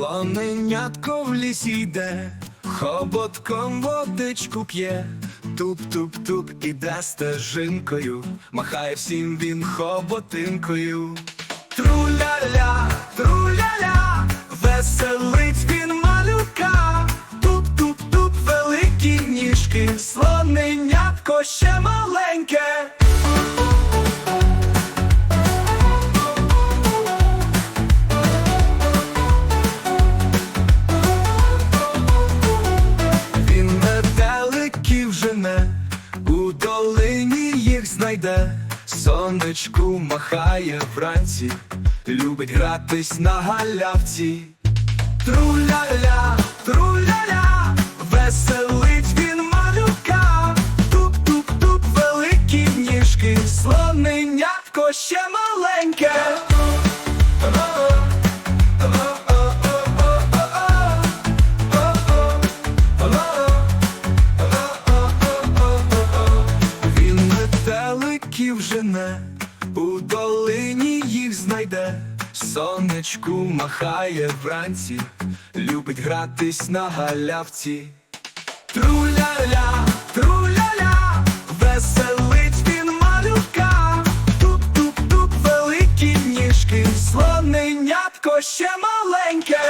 Слоненятко в лісі йде, хоботком водичку п'є, туп-туп-туп іде стежинкою, махає всім він хоботинкою. Труля-ля, труля-ля, веселить він малюка, туп-туп-туп, великі ніжки, слоненятко ще маленьке. У долині їх знайде, сонечку махає вранці, любить гратись на галявці. Труля-ля, труля-ля, веселить він малюка, туп-туп-туп, великі ніжки, слоненятко ще маленьке. Метеликів у долині їх знайде, сонечку махає вранці, любить гратись на галявці. Труля-ля, труля-ля, веселить він малюка, туп-туп-туп, великі ніжки, слоненятко ще маленьке.